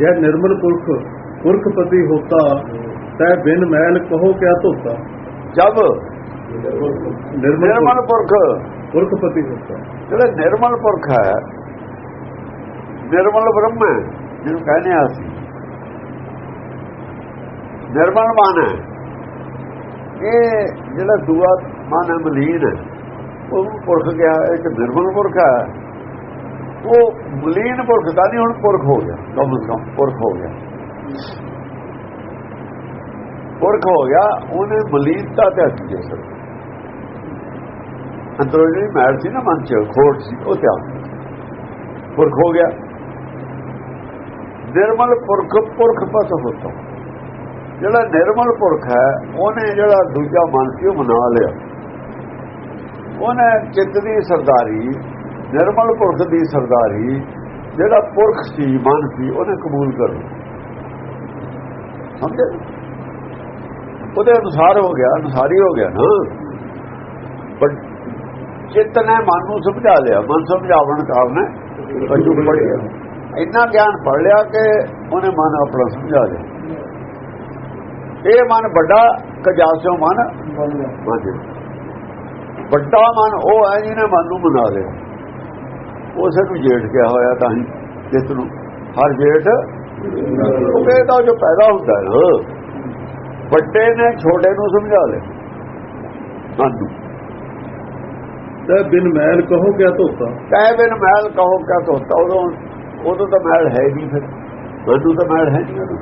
ਜੈ ਨਿਰਮਲ ਪੁਰਖ ਪੁਰਖਪਤੀ ਹੋਤਾ ਤੈ ਬਿਨ ਮੈਲ ਕਹੋ ਕਿਆ ਧੋਤਾ। ਜਬ ਨਿਰਮਲ ਨਿਰਮਲ ਪੁਰਖ। ਪੁਰਖਪਤੀ ਹੋਤਾ। ਜਿਹੜਾ ਨਿਰਮਲ ਪੁਰਖ ਹੈ ਨਿਰਮਲ ਬ੍ਰਹਮ ਹੈ ਜਿਹਨੂੰ ਕਹਿੰਦੇ ਆ ਅਸੀਂ। ਨਿਰਮਲ ਮਨ ਹੈ। ਇਹ ਜਿਹੜਾ ਦੂਆ ਮਨ ਹੈ ਮਲੀਨ ਹੈ ਉਹ ਪੁਰਖ ਗਿਆ ਇੱਕ ਨਿਰਮਲ ਪੁਰਖ ਹੈ। ਉਹ ਮਲੀਨ ਪੁਰਖ ਦਾ ਨਹੀਂ ਹੁਣ ਪੁਰਖ ਹੋ ਗਿਆ। ਕਮ ਸੇ ਕਮ ਪੁਰਖ ਹੋ ਗਿਆ। ਪੁਰਖ ਹੋ ਗਿਆ ਉਹਨੇ ਮਲੀਨਤਾ ਤੇ ਹੱਥ ਦੇ ਸਰ ਅੰਦਰੋਂ ਜਿਹੜੀ ਮੈਲ ਸੀ ਨਾ ਮਨ ਚ ਖੋਟ ਸੀ ਉਹ ਤਿਆਗ ਪੁਰਖ ਹੋ ਗਿਆ। ਨਿਰਮਲ ਪੁਰਖ ਪੁਰਖ ਪਤ ਹੋਤਾ ਜਿਹੜਾ ਨਿਰਮਲ ਪੁਰਖ ਹੈ ਉਹਨੇ ਜਿਹੜਾ ਦੂਜਾ ਮਨ ਸੀ ਉਹ ਮਨਾ ਲਿਆ। ਉਹਨੇ ਚਿੱਤ ਦੀ ਸਰਦਾਰੀ ਨਿਰਮਲ ਪੁਰਖ ਦੀ ਸਰਦਾਰੀ ਜਿਹੜਾ ਪੁਰਖ ਸੀ ਮਨ ਸੀ ਉਹਨੇ ਕਬੂਲ ਕਰ ਲਿਆ। ਸਮਝੇ? ਉਹਦੇ ਅਨੁਸਾਰ ਹੋ ਗਿਆ ਅਨੁਸਾਰੀ ਹੋ ਗਿਆ ਨਾ। ਪਰ ਚਿੱਤ ਨੇ ਮਨ ਨੂੰ ਸਮਝਾ ਲਿਆ। ਮਨ ਸਮਝਾਵਣ ਕਾਰਨ ਪਛੂ ਪੜਿਆ ਇੰਨਾ ਗਿਆਨ ਪੜ ਲਿਆ ਕਿ ਉਹਨੇ ਮਨ ਆਪਣਾ ਸਮਝਾ ਲਿਆ। ਇਹ ਮਨ ਵੱਡਾ ਕਜਾਸਿਓ ਮਨ ਵੱਡਾ ਮਨ ਉਹ ਹੈ ਜਿਹਨੇ ਮਨ ਨੂੰ ਬਣਾ ਲਿਆ। ਉਸੇ ਨੂੰ ਜੇਠ ਕਿਹਾ ਹੋਇਆ ਤਾਂ ਹੀ ਜਿਸ ਨੂੰ ਹਰ ਜੇਠ ਉਹ ਕਹਿੰਦਾ ਜੋ ਪੈਦਾ ਹੁੰਦਾ ਹੈ। ਨਾ, ਵੱਡੇ ਨੇ ਛੋਟੇ ਨੂੰ ਸਮਝਾ ਲਿਆ। ਮਨ ਨੂੰ ਤੈ ਬਿਨ ਮੈਲ ਕਹੋ ਕਿਆ ਧੋਤਾ? ਕਹਿ ਬਿਨ ਮੈਲ ਕਹੋ ਕਿਆ ਧੋਤਾ? ਉਦੋਂ ਉਦੋਂ ਤਾਂ ਮੈਲ ਹੈ ਨਹੀਂ ਫਿਰ। ਮੈਨੂੰ ਤਾਂ ਮੈਲ ਹੈ ਨਹੀਂ ਉਦੋਂ।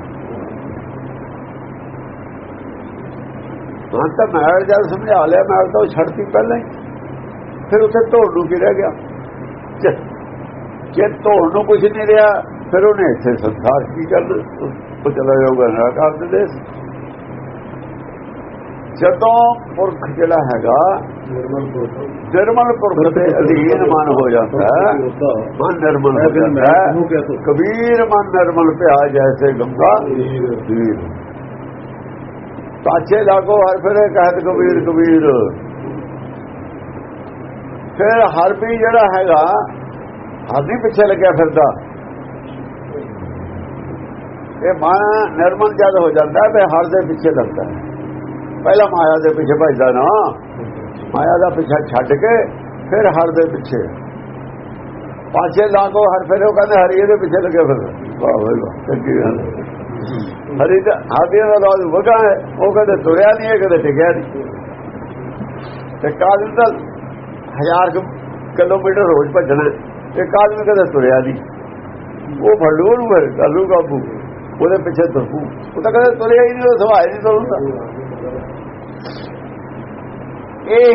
ਹਾਂ ਤਾਂ ਮੈਲ ਜਦ ਸਮਝਾ ਲਿਆ ਮੈਲ ਤਾਂ ਉਹ ਛੱਡਤੀ ਪਹਿਲਾਂ ਹੀ। ਫਿਰ ਉੱਥੇ ਧੋਣ ਨੂੰ ਕੀ ਰਹਿ ਗਿਆ? ਜੇ- ਧੋਣ ਨੂੰ ਕੁਝ ਨਹੀਂ ਰਿਹਾ, ਫਿਰ ਉਹਨੇ ਇੱਥੇ ਸੰਸਾਰ ਕੀ ਕਰਨਾ ਉਹ ਚਲਾ ਜਾਊਗਾ ਨਰਕਾਰ ਦੇ ਦੇਸ਼ ਜਦੋਂ ਪੁਰਖ ਜਿਹੜਾ ਹੈਗਾ, ਨਿਰਮਲ ਪੁਰਖ ਦੇ ਅਧੀਨ ਮਨ ਹੋ ਜਾਂਦਾ, ਮਨ ਨਿਰਮਲ ਹੋ ਜਾਂਦਾ। ਕਬੀਰ ਮਨ ਨਿਰਮਲ ਪਿਆ, ਜੈਸੇ ਗੰਗਾ ਵੀਰ ਪਾਛੇ ਲਾਗੋ ਹਰ ਫਿਰੇ, ਕਹਿਤ ਕਬੀਰ ਕਬੀਰ। ਫਿਰ ਹਰ ਵੀ ਜਿਹੜਾ ਹੈਗਾ, ਹਰ ਵੀ ਪਿੱਛੇ ਲੱਗਿਆ ਫਿਰਦਾ। ਇਹ ਮਨ ਨਿਰਮਲ ਜਦ ਹੋ ਜਾਂਦਾ, ਤੇ ਹਰ ਦੇ ਪਿੱਛੇ ਲੱਗਦਾ। ਪਹਿਲਾਂ ਮਾਇਆ ਦੇ ਪਿੱਛੇ ਭਜਦਾ ਨਾ। ਮਾਇਆ ਦਾ ਪਿੱਛਾ ਛੱਡ ਕੇ ਫਿਰ ਹਰ ਦੇ ਪਿੱਛੇ। ਪਾਛੇ ਲਾਗੋ ਹਰ ਫਿਰ ਉਹ ਕਹਿੰਦੇ ਹਰੀ ਦੇ ਪਿੱਛੇ ਲੱਗੇ ਫਿਰ ਵਾਹ ਵਾਹ ਚੰਗੀ ਗੱਲ। ਹਰੀ ਦਾ ਹਾਦੀ ਦਾ ਰਾਜ ਵਗਾ ਹੈ। ਉਹ ਕਹਿੰਦੇ ਤੁਰਿਆ ਨਹੀਂ ਹੈ ਕਦੇ ਟਿਕਿਆ ਨਹੀਂ। ਤੇ ਕਾਦਮ ਦਾ ਹਜ਼ਾਰ ਕਿਲੋਮੀਟਰ ਰੋਜ਼ ਭੱਜਣਾ ਤੇ ਤੇ ਵੀ ਕਦੇ ਤੁਰਿਆ ਨਹੀਂ। ਉਹ ਫੜੂ ਨੂੰ ਫਿਰ ਕੱਲੂ ਕਾਬੂ। ਉਹਦੇ ਪਿੱਛੇ ਤੁਰੂ ਉਹ ਤਾਂ ਕਦੇ ਤੁਰਿਆ ਹੀ ਨਹੀਂ ਉਹ ਸਵਾਇ ਨਹੀਂ ਤੁਰਦਾ ਇਹ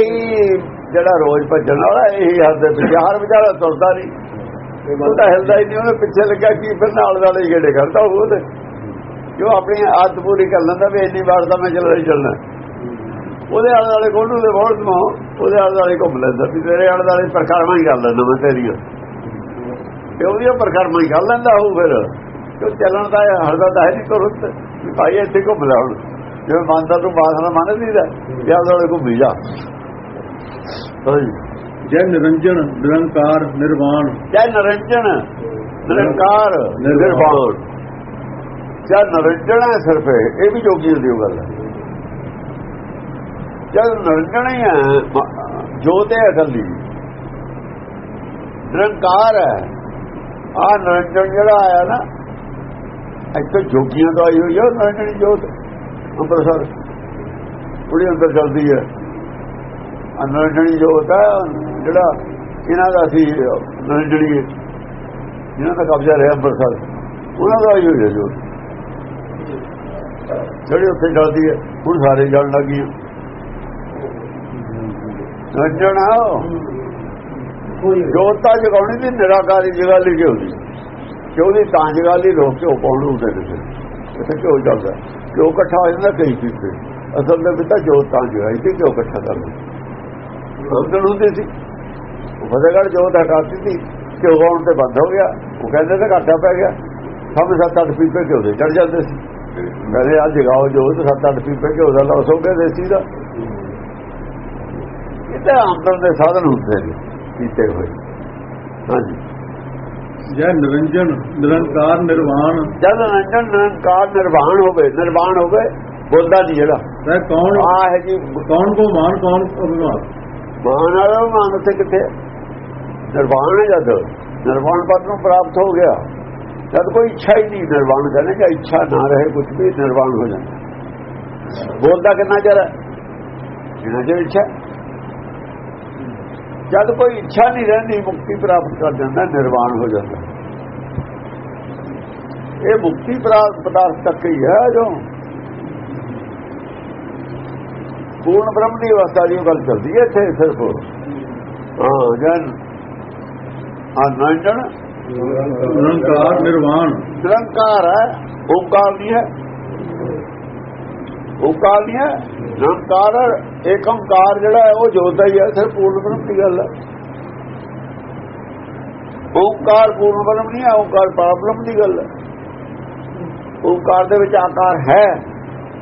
ਜਿਹੜਾ ਰੋਜ਼ ਭੱਜਣ ਵਾਲਾ, ਇਹ ਹੀ ਹੱਥ ਦੇ ਪਿੱਛੇ ਹਰ ਵਿਚਾਰਾ ਤੁਰਦਾ ਨਹੀਂ। ਉਹ ਤਾਂ ਹਿਲਦਾ ਹੀ ਨਹੀਂ ਉਹਨੇ ਪਿੱਛੇ ਲੱਗਾ ਕੀ ਫਿਰ ਨਾਲ ਨਾਲ ਹੀ ਗੇੜੇ ਕਰਦਾ ਉਹ ਤੇ। ਕਿਉਂ ਆਪਣੀ ਆਦਤ ਪੂਰੀ ਕਰ ਲੈਂਦਾ ਵੀ ਇੰਨੀ ਵਾਰ ਤਾਂ ਮੈਂ ਚੱਲਣਾ ਹੀ ਚੱਲਣਾ। ਉਹਦੇ ਆਲੇ ਵਾਲੇ ਕੋਲੂ ਦੇ ਬਹੁਤ ਨੂੰ ਉਹਦੇ ਆਲੇ ਵਾਲੇ ਘੁੰਮ ਲੈਂਦਾ ਵੀ ਤੇਰੇ ਆਲੇ ਵਾਲੇ ਪ੍ਰਕਾਰਮਾਂ ਹੀ ਕਰ ਲੈਂਦਾ ਮੈਂ ਤੇਰੀਆਂ ਤੇ ਉਹਦੀਆਂ ਪ੍ਰਕਾਰਮਾਂ ਹੀ ਕਰ ਲੈਂਦਾ ਉਹ ਫਿਰ। ਕਿਉਂ ਚੱਲਣ ਦਾ ਹਰਦਾ ਤਾਂ ਹੈ ਨਹੀਂ ਤੁਰਤ ਵੀ ਭਾਈ ਇੱਥੇ ਘੁੰਮ ਲੈ ਹੁਣ। ਜਿਵੇਂ ਮੰਨਦਾ ਤੂੰ ਬਾਤ ਨਾਲ ਮੰਨ ਲਈਦਾ ਜਾਂ ਵਾਲੇ ਘੁੰਮੀ ਜਾ। ਜੈ ਨਿਰੰਜਨ ਨਿਰੰਕਾਰ ਨਿਰਵਾਣ। ਜੈ ਨਰੰਜਨ ਨਿਰੰਕਾਰ ਨਿਰਵਾਣ। ਜੈ ਨਰੰਜਨ ਹੈ ਸਿਰਫ ਇਹ। ਇਹ ਵੀ ਜੋਗੀ ਦੀ ਗੱਲ ਹੈ। ਜਦ ਨਿਰੰਜਣੇ ਹੀ ਹੈ ਮ- ਜੋਤ ਹੈ ਅਸਲੀ। ਨਿਰੰਕਾਰ ਹੈ। ਆ ਨਿਰੰਜਨ ਜਿਹੜਾ ਆਇਆ ਨਾ, ਇੱਥੇ ਜੋਗੀਆਂ ਤੋਂ ਆਈ ਹੋਈ ਹੈ ਨਰੰਜਨੀ ਜੋਤ। ਅੰਮ੍ਰਿਤਸਰ। ਉਹਦੇ ਅੰਦਰ ਚੱਲਦੀ ਹੈ। ਨਿਰੰਜਣੀ ਜੋਤ ਹੈ ਜਿਹੜਾ ਇਹਨਾਂ ਦਾ ਸੀ, ਨਿਰੰਜਣੀ। ਇਹਨਾਂ ਦਾ ਕਬਜ਼ਾ ਰਿਹਾ ਅੰਮ੍ਰਿਤਸਰ। ਉਹਨਾਂ ਦਾ ਆਈ ਹੋਈ ਹੈ ਜੋਤ। ਜਿਹੜੀ ਉੱਥੇ ਚੱਲਦੀ ਹੈ, ਹੁਣ ਸਾਰੇ ਜਲਣ ਲੱਗੀ ਨਰੰਜਨ ਆ ਜੋਤ ਤਾਂ ਜਗਾਉਣੀ ਦੀ ਨਿਰਾਕਾਰੀ ਜਗ੍ਹਾ ਲਈ ਕਿ ਉਹਦੀ ਤਾਂ ਜਗਾ ਲਈ ਰੋਕ ਕੇ ਪਾਉਣ ਨੂੰ ਦੇ ਦੇ ਇੱਥੇ ਕਿਉਂ ਚੱਲਦਾ। ਕਿਉਂ ਇਕੱਠਾ ਹੋ ਜਾਂਦਾ, ਕਈ ਚੀਜ਼ੇ ਅਸਲ ਦੇ ਵਿੱਚ ਤਾਂ ਜੋਤ ਜਗਾਈ ਸੀ ਕਿਉਂ ਇਕੱਠਾ ਕਰਨਾ। ਅੰਦਰ ਹੁੰਦੀ ਸੀ। ਫਤਿਹਗੜ੍ਹ ਜੋਤ ਹਟਾਤੀ ਸੀ ਕਿ ਉਗਾਉਣ ਤੇ ਬੰਦ ਹੋ ਗਿਆ। ਉਹ ਕਹਿੰਦੇ ਤੇ ਘਾਟਾ ਪੈ ਗਿਆ। ਸਭ ਸੱਤ ਅੱਠ ਪੀਪੇ ਘਿਓ ਦੇ ਚੜ ਜਾਂਦੇ ਸੀ। ਕਹਿੰਦੇ ਆ ਜਗਾਓ ਜੋਤ ਸੱਤ ਅੱਠ ਪੀਪੇ ਘਿਓ ਦਾ ਲਾਸ ਹੋ ਗਿਆ ਦੇਸੀ ਦਾ। ਇਹ ਤਾਂ ਆਮਦਨ ਦੇ ਸਾਧਨ ਹੁੰਦੇ ਨੇ ਕੀਤੇ ਹੋਏ। ਹਾਂਜੀ। ਜੈ ਨਿਰੰਜਨ ਨਿਰੰਕਾਰ ਨਿਰਵਾਣ। ਜਦ ਨਿਰੰਜਨ ਨਿਰੰਕਾਰ ਨਿਰਵਾਣ ਹੋਵੇ ਨਿਰਵਾਣ ਹੋਵੇ ਬੋਲਦਾ ਨਹੀਂ ਜਿਹੜਾ ਤੈ ਕੌਣ? ਆ ਹੈ ਜੀ ਕੌਣ ਕੋ ਮਾਨ ਕੌਣ ਅਭਿਮਾਨ? ਮਾਨ ਵਾਲਾ ਮਾਨ ਉੱਥੇ ਕਿੱਥੇ? ਨਿਰਵਾਣ ਜਦ। ਨਿਰਵਾਣ ਪਦ ਨੂੰ ਪ੍ਰਾਪਤ ਹੋ ਗਿਆ। ਜਦ ਕੋਈ ਇੱਛਾ ਹੀ ਨਹੀਂ ਨਿਰਵਾਣ ਕਰਨੇ ਜਾਂ ਇੱਛਾ ਨਾ ਰਹੇ ਕੁਝ ਵੀ ਨਿਰਵਾਣ ਹੋ ਜਾਂਦਾ। ਬੋਲਦਾ ਕਿੰਨਾ ਚਿਰ? ਜਿੰਨਾ ਚਿਰ ਇੱਛਾ ਜਦ ਕੋਈ ਇੱਛਾ ਨਹੀਂ ਰਹਿੰਦੀ ਮੁਕਤੀ ਪ੍ਰਾਪਤ ਕਰ ਜਾਂਦਾ ਨਿਰਵਾਣ ਹੋ ਜਾਂਦਾ। ਇਹ ਮੁਕਤੀ ਪ੍ਰਾਪਤ ਪਦਾਰਥ ਤੱਕ ਹੀ ਹੈ ਜੋ। ਪੂਰਨ ਬ੍ਰਹਮ ਦੀ ਅਵਸਥਾ ਦੀ ਗੱਲ ਚੱਲਦੀ ਹੈ ਇੱਥੇ ਸਿਰਫ ਹਾਂ ਜਨ। ਆ ਨਿਰੰਜਨ ਨਿਰੰਕਾਰ ਨਿਰਵਾਣ। ਨਿਰੰਕਾਰ ਹੈ ਓੰਕਾਰ ਨਹੀਂ ਹੈ। ਓੰਕਾਰ ਨਹੀਂ ਹੈ। ਨਿਰੰਕਾਰ ਹੈ, ਏਕੰਕਾਰ ਜਿਹੜਾ ਹੈ ਉਹ ਜੋਤ ਹੀ ਹੈ। ਸਿਰ ਪੂਰਨ ਬ੍ਰਹਮ ਦੀ ਗੱਲ ਹੈ। ਓੰਕਾਰ ਪੂਰਨ ਬ੍ਰਹਮ ਨਹੀਂ ਹੈ ਓੰਕਾਰ ਪਾਰਬ੍ਰਹਮ ਦੀ ਗੱਲ ਹੈ। ਓੰਕਾਰ ਦੇ ਵਿੱਚ ਆਕਾਰ ਹੈ।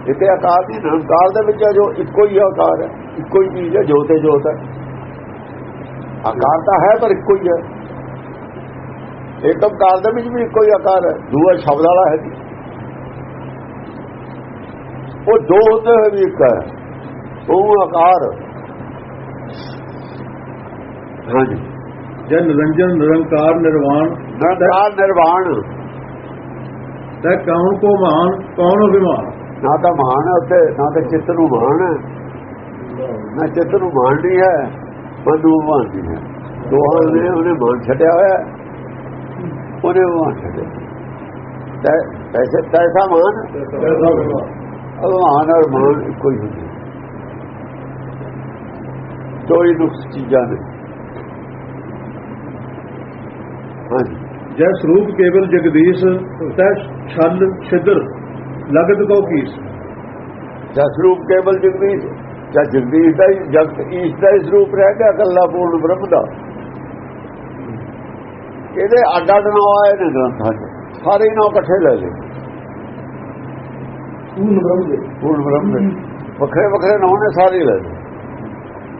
ਇੱਥੇ ਆਕਾਰ ਨਹੀਂ ਨਿਰੰਕਾਰ ਦੇ ਵਿੱਚ ਜੋ ਇੱਕੋ ਹੀ ਆਕਾਰ ਹੈ। ਇੱਕੋ ਹੀ ਚੀਜ਼ ਹੈ ਜੋਤ ਜੋਤ ਹੈ। ਆਕਾਰ ਤਾਂ ਹੈ ਪਰ ਇੱਕੋ ਹੀ ਹੈ। ਏਕਮ ਕਾਰ ਦੇ ਵਿੱਚ ਵੀ ਇੱਕੋ ਹੀ ਆਕਾਰ ਹੈ। ਦੂਆ ਸ਼ਬਦ ਵਾਲਾ ਹੈ ਜੀ। ਉਹ ਦੋ ਹੁੰਦੇ ਹੋਏ ਵੀ ਇੱਕ ਹੈ ਉਹ ਆਕਾਰ। ਹਾਂਜੀ। ਜੈ ਨਿਰੰਜਨ ਨਿਰੰਕਾਰ ਨਿਰਵਾਣ ਨਿਰੰਕਾਰ ਨਿਰਵਾਣ। ਤੈ ਕੌਣ ਕੋ ਮਾਨ ਕੌਣ ਅਭਿਮਾਨ? ਨਾ ਤਾਂ ਮਾਨ ਹੈ ਉੱਤੇ ਨਾ ਤਾਂ ਚਿੱਤ ਨੂੰ ਮਾਨ ਹੈ। ਨਾ ਚਿੱਤ ਨੂੰ ਮਾਨ ਨਹੀਂ ਹੈ ਮਨ ਨੂੰ ਮਾਨ ਨਹੀਂ ਹੈ। ਦੋਹਾਂ ਨੇ ਉਹਨੇ ਮਾਨ ਛੱਡਿਆ ਹੋਇਆ ਉਹਨੇ ਮਾਨ ਛੱਡਿਆ। ਤੈ ਐਸੇ ਤੈਸਾ ਮਾਨ ਅਭਿਮਾਨ ਔਰ ਮਾਨ ਇੱਕੋ ਹੀ ਹੁੰਦੇ ਕੋਈ ਨੁਕਸ ਚੀਜ਼ਾਂ ਨੇ ਹਾਂਜੀ। ਜੈ ਸਰੂਪ ਕੇਵਲ ਜਗਦੀਸ਼ ਤੈ ਛਲ ਛਿਦਰ ਲਗਤ ਕੋ ਕੀਸ। ਜਸ ਰੂਪ ਕੇਵਲ ਜਗਦੀਸ਼ ਜਾਂ ਜਗਦੀਸ਼ ਦਾ ਹੀ ਜਗਤ ਈਸ਼ ਦਾ ਹੀ ਸਰੂਪ ਰਹਿ ਗਿਆ ਇਕੱਲਾ ਪੂਰਨ ਬ੍ਰਹਮ ਦਾ। ਇਹਦੇ ਅੱਡ ਅੱਡ ਨਾਂ ਆਏ ਨੇ ਗ੍ਰੰਥਾਂ 'ਚ। ਸਾਰੇ ਨਾਂ ਇਕੱਠੇ ਲੈ ਲਏ। ਪੂਰਨ ਬ੍ਰਹਮ ਦੇ। ਪੂਰਨ ਬ੍ਰਹਮ ਦੇ। ਵੱਖਰੇ ਵੱਖਰੇ ਨਾਂ ਨੇ ਸਾਰੇ ਲੈ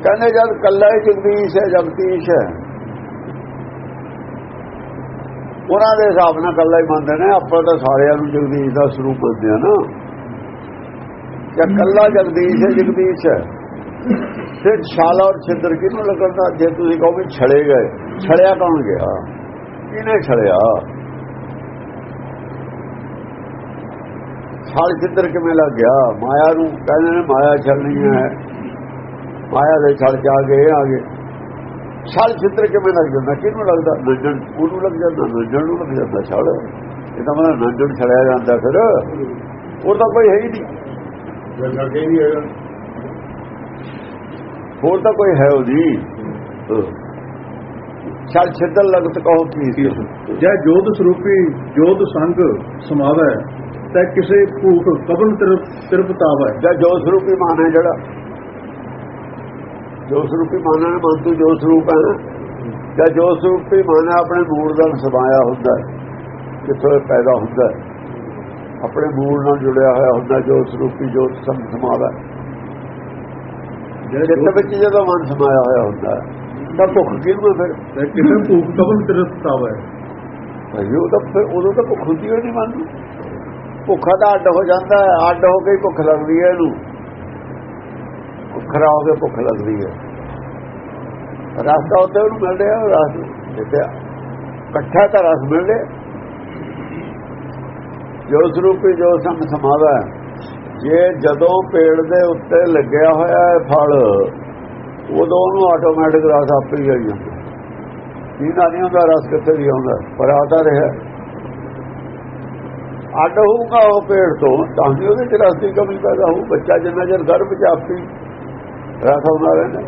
ਕਹਿੰਦੇ ਜਦ ਇਕੱਲਾ ਹੀ ਜਗਦੀਸ਼ ਹੈ ਜਗਦੀਸ਼ ਹੈ। ਉਹਨਾਂ ਦੇ ਹਿਸਾਬ ਨਾਲ ਇਕੱਲਾ ਹੀ ਮੰਨਦੇ ਨੇ, ਆਪਾਂ ਤਾਂ ਸਾਰਿਆਂ ਨੂੰ ਜਗਦੀਸ਼ ਦਾ ਸਰੂਪ ਮੰਨਦੇ ਆ ਨਾ। ਕਿ ਇਕੱਲਾ ਜਗਦੀਸ਼ ਹੈ ਜਗਦੀਸ਼ ਹੈ। ਫਿਰ ਛਾਲਾ ਔਰ ਛਿੱਦਰ ਕਿਹਨੂੰ ਲੱਗਦਾ ਜੇ ਤੁਸੀਂ ਕਹੋ ਵੀ ਛੜੇ ਗਏ। ਛੜਿਆ ਕੌਣ ਗਿਆ? ਕਿਹਨੇ ਛੜਿਆ ਛਾਲ ਛਿੱਤਰ ਕਿਵੇਂ ਲੱਗ ਗਿਆ? ਮਾਇਆ ਨੂੰ ਕਹਿੰਦੇ ਨੇ ਮਾਇਆ ਛੜਨੀ ਹੈ। ਮਾਇਆ ਦੇ ਛੜ ਜਾ ਗਏ ਆ ਗਏ। ਛਾਲ ਛਿੱਦਰ ਕਿਵੇਂ ਲੱਗ ਜਾਂਦਾ? ਕਿਹਨੂੰ ਲੱਗਦਾ? ਨੰਜਣ। ਉਹਨੂੰ ਲੱਗ ਜਾਂਦਾ, ਨੰਜਣ ਨੂੰ ਲੱਗ ਜਾਂਦਾ ਛੜ ਇਹ ਤਾਂ ਮਤਲਬ ਨੰਜਣ ਛੜਿਆ ਜਾਂਦਾ ਫਿਰ। ਉਹ ਤਾਂ ਕੋਈ ਹੈ ਹੀ ਨਹੀਂ। ਹੋਰ ਤਾਂ ਕੋਈ ਹੈ ਉਹ ਨਹੀਂ। ਛਲ ਛਿੱਤਰ ਲਗਤ ਕਹੋ ਕੀ ਜੈ ਜੋਤ ਸਰੂਪੀ ਜੋਤ ਸੰਗ ਸਮਾਵੈ। ਤੈ ਕਿਸੇ ਭੂਖ ਕਬਨ ਤਿਰਪਤਾਵੈ। ਜਾਂ ਜੋ ਸਰੂਪੀ ਮਾਨ ਹੈ ਜਿਹੜਾ। ਜੋ ਸਰੂਪੀ ਮਾਨ ਹੈ ਮਨ ਤੋਂ ਜੋ ਸਰੂਪ ਹੈ ਜਾਂ ਜੋ ਸਰੂਪੀ ਮਾਨ ਹੈ ਆਪਣੇ ਮੂਲ ਨਾਲ ਸਮਾਇਆ ਹੁੰਦਾ ਹੈ। ਜਿੱਥੋਂ ਪੈਦਾ ਹੁੰਦਾ ਹੈ। ਆਪਣੇ ਮੂਲ ਨਾਲ ਜੁੜਿਆ ਹੋਇਆ ਹੁੰਦਾ ਜੋ ਸਰੂਪੀ ਜੋਤ ਸੰਗ ਸਮਾਵਾ। ਜੈ ਜਿੱਤ ਵਿੱਚ ਜਦੋਂ ਮਨ ਸਮਾਇਆ ਹੋਇਆ ਹੁੰਦਾ ਹੈ ਤਾਂ ਭੁੱਖ ਕਿਹਨੂੰ ਹੈ ਫਿਰ? ਕਿਸੇ ਭੂਖ ਕਬਨ ਤਿਰਪਤਾਵੈ। ਭਾਈ ਉਹ ਤਾਂ ਫਿਰ ਉਦੋਂ ਤਾਂ ਭੁੱਖ ਹੁੰਦੀ ਨਹੀਂ ਮਨ ਨੂੰ। ਭੁੱਖਾ ਤਾਂ ਅੱਡ ਹੋ ਜਾਂਦਾ ਹੈ, ਅੱਡ ਹੋ ਕੇ ਹੀ ਭੁੱਖ ਲੱਗਦੀ ਹੈ ਇਹਨੂੰ। ਭੁੱਖਰਾ ਹੋ ਕੇ ਭੁੱਖ ਲੱਗਦੀ ਹੈ। ਰਸਤਾ ਉੱਤੇ ਉਹਨੂੰ ਮਿਲ ਰਿਹਾ, ਰਸ ਜਿੱਤੇ ਇਕੱਠਾ ਤਾਂ ਰਸ ਮਿਲ ਰਿਹਾ। ਜੋ ਸਰੂਪੀ, ਜੋ ਸੰਗ ਸਮਾਵਾ ਜੇ ਜਦੋਂ ਪੇੜ ਦੇ ਉੱਤੇ ਲੱਗਿਆ ਹੋਇਆ ਹੈ ਫਲ, ਉਦੋਂ ਉਹਨੂੰ ਆਟੋਮੈਟਿਕ ਰਸ ਆਪੇ ਹੀ ਆਈ ਜਾਂਦਾ। ਇਹਨਾਂ ਨਹੀਂ ਹੁੰਦਾ ਰਸ ਕਿੱਥੇ ਵੀ ਆਉਂਦਾ? ਪਰ ਆਦਾ ਰਿਹਾ। ਅੱਡ ਹੋਊਗਾ ਉਹ ਪੇੜ ਤੋਂ। ਤਾਂ ਹੀ ਉਹਦੇ ਚ ਰਸ ਦੀ ਕਮੀ ਪੈਦਾ ਹੋਊ। ਬੱਚਾ ਜਿੰਨਾ ਚਿਰ ਗਰਭ ਚ ਆਪੀ ਰਸ ਆਉਂਦਾ ਰਹਿੰਦਾ।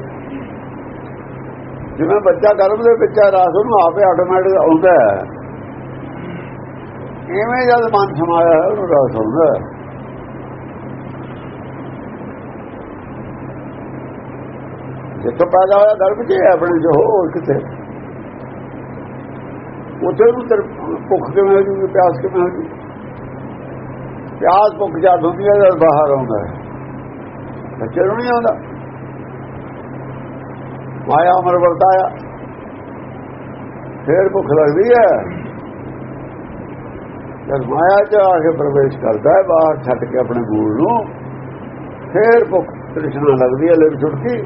ਜਿਵੇਂ ਬੱਚਾ ਗਰਭ ਦੇ ਵਿੱਚ ਹੈ, ਰਸ ਉਹਨੂੰ ਆਪੇ ਆਟੋਮੈਟਿਕ ਆਉਂਦਾ ਹੈ। ਇਵੇਂ ਜਦ ਮਨ ਸਮਾਇਆ ਉਹਨੂੰ ਰਸ ਆਉਂਦਾ ਜਿੱਥੋਂ ਪੈਦਾ ਹੋਇਆ ਗਰਭ ਚ ਆਪਣੇ ਜੋ ਹੋਰ ਕਿਤੇ। ਉੱਥੇ ਉਹਨੂੰ ਭੁੱਖ ਕਿਵੇਂ ਹੋ ਜੂਗੀ ਪਿਆਸ ਕਿਵੇਂ ਹੋ ਜੂਗੀ ਪਿਆਸ ਭੁੱਖ ਜਦ ਹੁੰਦੀ ਹੈ ਜਦ ਬਾਹਰ ਆਉਂਦਾ ਹੈ। ਬੱਚੇ ਨੂੰ ਨਹੀਂ ਆਉਂਦਾ। ਮਾਇਆ ਅਮਰ ਵਰਤਾਇਆ। ਫੇਰ ਭੁੱਖ ਲੱਗਦੀ ਹੈ। ਜਦ ਮਾਇਆ ਚ ਆ ਕੇ ਪ੍ਰਵੇਸ਼ ਕਰਦਾ ਹੈ, ਬਾਹਰ ਛੱਡ ਕੇ ਆਪਣੇ ਮੂਲ ਨੂੰ, ਫੇਰ ਭੁੱਖ ਤ੍ਰਿਸ਼ਨਾ ਲੱਗਦੀ ਹੈ, ਲਿਵ ਛੁੱਟਦੀ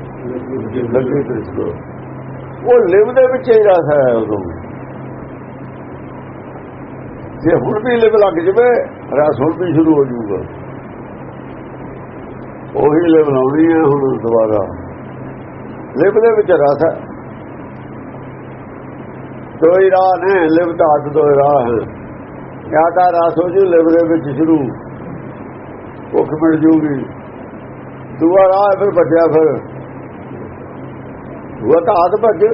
ਲੱਗੀ ਤ੍ਰਿਸ਼ਨਾ। ਉਹ ਲਿਵ ਦੇ ਵਿੱਚ ਹੀ ਰਸ ਹੈ ਉਦੋਂ। ਜੇ ਹੁਣ ਵੀ ਲਿਵ ਲੱਗ ਜਵੇ ਰਸ ਹੁਣ ਵੀ ਸ਼ੁਰੂ ਹੋ ਜਾਊਗਾ। ਉਹੀ ਲਿਵ ਲਾਉਣੀ ਹੈ ਹੁਣ ਦੁਬਾਰਾ। ਲਿਵ ਦੇ ਵਿੱਚ ਰਸ ਹੈ। ਦੋਈ ਰਾਹ ਨੇ, ਲਿਵ ਦਾ ਹੱਥ ਦੋਈ ਰਾਹ ਹੈ। ਜਾਂ ਤਾਂ ਰਸ ਹੋ ਜੂ, ਲਿਵ ਦੇ ਵਿੱਚ ਸ਼ੁਰੂ। ਭੁੱਖ ਮਿਲ ਜੂਗੀ। ਦੂਆ ਰਾਹ ਹੈ ਫਿਰ ਬਚਿਆ ਫਿਰ। ਦੂਆ ਤਾਂ ਹੱਥ ਭੱਜ।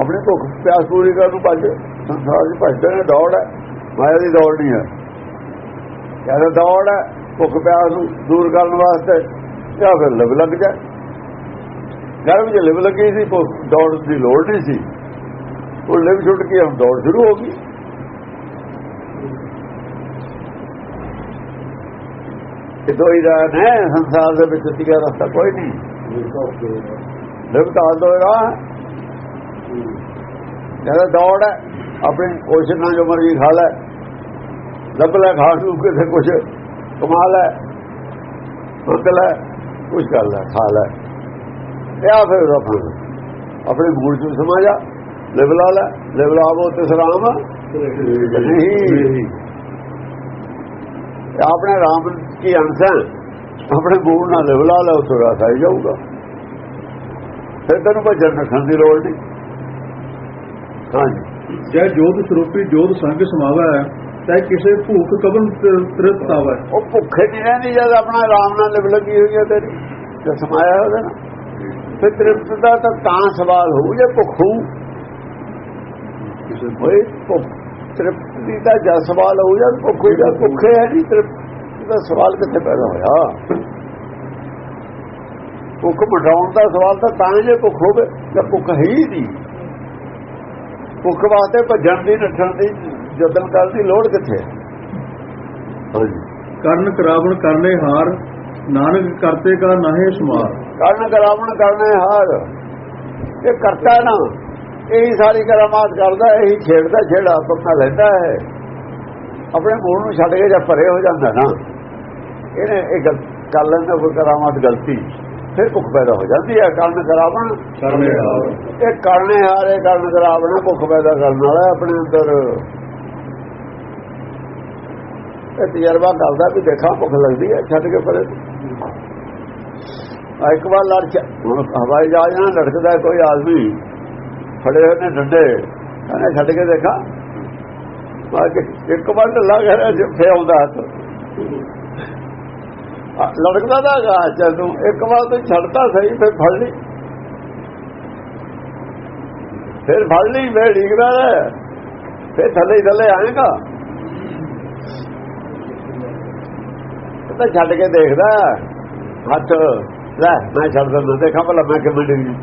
ਆਪਣੀ ਭੁੱਖ ਪਿਆਸ ਪੂਰੀ ਕਰਨ ਨੂੰ ਭੱਜ। ਸੰਸਾਰ ਦੀ ਭੱਜਦੇ ਨੇ, ਦੌੜ ਹੈ। ਮਾਇਆ ਦੀ ਦੌੜ ਨਹੀਂ ਹੈ। ਜਦੋਂ ਦੌੜ ਹੈ, ਭੁੱਖ ਪਿਆਸ ਨੂੰ ਦੂਰ ਕਰਨ ਵਾਸਤੇ, ਜਾਂ ਫਿਰ ਲਿਵ ਲੱਗ ਜਾ ਘਰ ਵਿੱਚ ਲਿਵ ਲੱਗੀ ਸੀ, ਭੁੱਖ ਦੌੜ ਦੀ ਲੋੜ ਨਹੀਂ ਸੀ। ਉਹ ਲਿਵ ਛੁੱਟ ਕੇ ਹੁਣ ਦੌੜ ਸ਼ੁਰੂ ਹੋ ਗਈ। ਇਹ ਦੋ ਹੀ ਰਾਹ ਨੇ ਸੰਸਾਰ ਦੇ ਵਿੱਚ ਤੀਆ ਰਸਤਾ ਕੋਈ ਨਹੀਂ। ਲਿਵ ਤਾਂ ਦੋ ਰਾਹ ਜਦੋਂ ਦੌੜ ਹੈ, ਆਪਣੀ ਕੋਸ਼ਿਸ਼ ਨਾਲ ਜੋ ਮਰਜ਼ੀ ਖਾ ਲੈ ਲੱਭ ਲੈ ਖਾ ਨੂੰ ਕਿਸੇ ਕੁਝ ਕਮਾ ਲੈ ਮੰਗ ਲੈ ਕੁਝ ਕਰ ਲੈ, ਖਾ ਲੈ। ਇਹ ਫਿਰ ਆਪਣਾ ਆਪਣੇ ਮੂਲ ਚ ਸਮਾ ਜਾ ਲਿਵਲਾ ਲੈ ਲਿਵ ਲਾਵੋ ਤੇ ਸਲਾਮ। ਨਹੀਂ ਆਪਣੇ ਰਾਮ ਕੀ ਅੰਸ਼ ਹੈ? ਆਪਣੇ ਗੂੜ ਨਾਲ ਲਿਵਲਾ ਲੈ ਉਤੋਂ ਰਾਸ ਆਈ ਜਾਊਗਾ। ਫਿਰ ਤੈਨੂੰ ਭਜਨ ਰੱਖਣ ਦੀ ਲੋੜ ਨਹੀਂ। ਹਾਂਜੀ। ਜੈ ਜੋਤ ਸਰੂਪੀ ਜੋਤ ਸੰਗ ਸਮਾਵਾ। ਹੈ ਤੈ ਕਿਸੇ ਭੂਖ ਕਬਨ ਤ੍ਰਿਤ ਆਵੈ। ਉਹ ਭੁੱਖੇ ਨਹੀਂ ਰਹਿੰਦੀ ਜਦ ਆਪਣਾ ਆਰਾਮ ਨਾਲ ਲਿਵ ਲੱਗੀ ਹੋਈ ਹੈ ਤੇਰੀ ਜੇ ਸਮਾਇਆ ਉਹਦੇ ਨਾਲ ਫਿਰ ਤ੍ਰਿਪਤ ਦਾ ਤਾਂ ਤਾਂ ਸਵਾਲ ਹੋਊ ਜੇ ਭੁੱਖ ਹੋਊ। ਕਿਸੇ ਓਏ ਭੁੱਖ ਤ੍ਰਿਪਤ ਦੀ ਤਾਂ ਜਦ ਸਵਾਲ ਹੋਊ ਜਦ ਭੁੱਖ ਹੋਊ ਜਦ ਭੁੱਖੇ ਹੈ ਨਹੀਂ ਤ੍ਰਿਪਤ ਦਾ ਸਵਾਲ ਕਿੱਥੇ ਪੈਦਾ ਹੋਇਆ? ਭੁੱਖ ਮਟਾਉਣ ਦਾ ਸਵਾਲ ਤਾਂ ਤਾਂ ਜੇ ਭੁੱਖ ਹੋਵੇ ਜੇ ਭੁੱਖ ਹੈ ਨਹੀਂ। ਭੁੱਖ ਵਾਸਤੇ ਭੱਜਣ ਦੀ ਨੱਠਣ ਦੀ ਜਦਨ ਕਰਨ ਦੀ ਲੋੜ ਕਿੱਥੇ ਕਰਨ ਕਰਾਵਣ ਕਰਨੇ ਹਾਰ ਨਾਨਕ ਕਰਤੇ ਕਾ ਨਾਹੇ ਸਮਾਰ। ਕਰਨ ਕਰਾਵਣ ਕਰਨੇ ਹਾਰ। ਇਹ ਕਰਤਾ ਨਾ ਇਹੀ ਸਾਰੀ ਕਰਾਮਾਤ ਕਰਦਾ ਇਹੀ ਛੇੜਦਾ ਛੇੜਾ ਪੱਕਾ ਲੈਂਦਾ ਹੈ। ਆਪਣੇ ਮੂਲ ਨੂੰ ਛੱਡ ਕੇ ਜਦ ਭਰੇ ਹੋ ਜਾਂਦਾ ਨਾ। ਇਹਨੇ ਇਹ ਕਰ ਲੈਂਦਾ ਕੋਈ ਕਰਾਮਾਤ ਗਲਤੀ। ਫਿਰ ਭੁੱਖ ਪੈਦਾ ਹੋ ਜਾਂਦੀ ਹੈ ਕਰਨ ਕਰਾਵਣ। ਕਰਨੇ ਹਾਰ। ਇਹ ਕਰਨੇ ਹਾਰੇ ਕਰਨ ਕਰਾਵਣ ਭੁੱਖ ਪੈਦਾ ਕਰਨ ਵਾਲਾ ਆਪਣੇ ਅੰਦਰ। ਇਹ ਤਜਰਬਾ ਕਰਦਾ ਵੀ ਦੇਖਾਂ, ਭੁੱਖ ਲੱਗਦੀ ਹੈ, ਛੱਡ ਕੇ ਪਰੇ। ਆ ਇੱਕ ਵਾਰ ਲੜ ਹਵਾਈ ਜਹਾਜ਼ ਨਾਲ ਲੜਕਦਾ ਕੋਈ ਆਦਮੀ। ਫੜੇ ਹੋਏ ਨੇ ਡੰਡੇ। ਕਹਿੰਦਾ, ਛੱਡ ਕੇ ਦੇਖਾਂ। ਆ ਇੱਕ ਵਾਰ ਢੱਲਾ ਗਿਆ ਜਿੱਥੇ ਆਉਂਦਾ ਹੱਥ। ਲੜਕਦਾ ਦਾ ਗਾ ਜਦੋਂ ਇੱਕ ਵਾਰ ਤੂੰ ਛੱਡਦਾ ਸਹੀ, ਫਿਰ ਫੜ ਲਈ। ਫਿਰ ਫੜ ਲਈ ਮੈਂ ਢੀਕਦਾ ਰਿਹਾ। ਫਿਰ ਥੱਲੇ ਥੱਲੇ ਆਏਗਾ। ਇਹ ਤਾਂ ਛੱਡ ਕੇ ਦੇਖਦਾ। ਹੱਥ ਲੈ ਮੈਂ ਛੱਡ ਦਿੰਦਾ। ਦੇਖਾਂ ਭਲਾ ਮੈਂ ਕਿਵੇਂ ਡਿੱਗੀ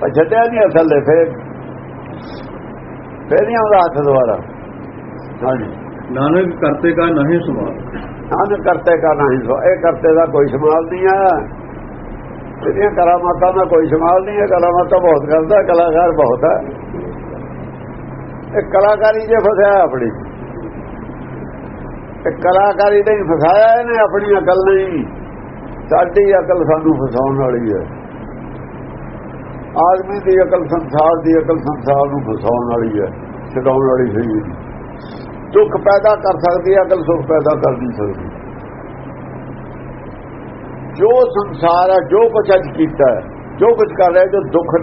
ਪਰ ਛੱਡਿਆ ਨਹੀਂ ਥੱਲੇ ਫਿਰ ਫਿਰ ਨਹੀਂ ਆਉਂਦਾ ਹੱਥ ਦੁਬਾਰਾ। ਹਾਂਜੀ। ਨਾਨਕ ਕਰਤੇ ਕਾ ਨਾਹੇ ਸਮਾਰ ਨਾਨ ਕਰਤੇ ਕਾ ਨਹੀਂ ਸੋ ਇਹ ਕਰਤੇ ਦਾ ਕੋਈ ਸਮਾਲ ਨਹੀਂ ਹੈ ਇਹਦੀਆਂ ਕਰਾਮਾਤਾਂ ਦਾ ਕੋਈ ਸਮਾਲ ਨਹੀਂ ਹੈ ਕਰਾਮਾਤਾਂ ਬਹੁਤ ਕਰਦਾ ਕਲਾਕਾਰ ਬਹੁਤ ਹੈ ਇਹ ਕਲਾਕਾਰੀ ਜੇ ਫਸਿਆ ਆਪਣੀ। ਇਹ ਕਲਾਕਾਰੀ ਨੇ ਫਸਾਇਆ ਇਹਨੇ ਆਪਣੀ ਅਕਲ ਨਹੀਂ ਸਾਡੀ ਅਕਲ ਸਾਨੂੰ ਫਸਾਉਣ ਵਾਲੀ ਹੈ। ਆਦਮੀ ਦੀ ਅਕਲ ਸੰਸਾਰ ਦੀ ਅਕਲ ਸੰਸਾਰ ਨੂੰ ਫਸਾਉਣ ਵਾਲੀ ਹੈ, ਛਡਾਉਣ ਵਾਲੀ ਸਹੀ ਦੁੱਖ ਪੈਦਾ ਕਰ ਸਕਦੀ ਹੈ, ਅਕਲ ਸੁੱਖ ਪੈਦਾ ਕਰ ਨਹੀਂ ਸਕਦੀ। ਜੋ ਸੰਸਾਰ ਹੈ, ਜੋ ਕੁਝ ਅੱਜ ਕੀਤਾ ਜੋ ਕੁਝ ਕਰ ਰਿਹਾ ਜੋ ਦੁੱਖ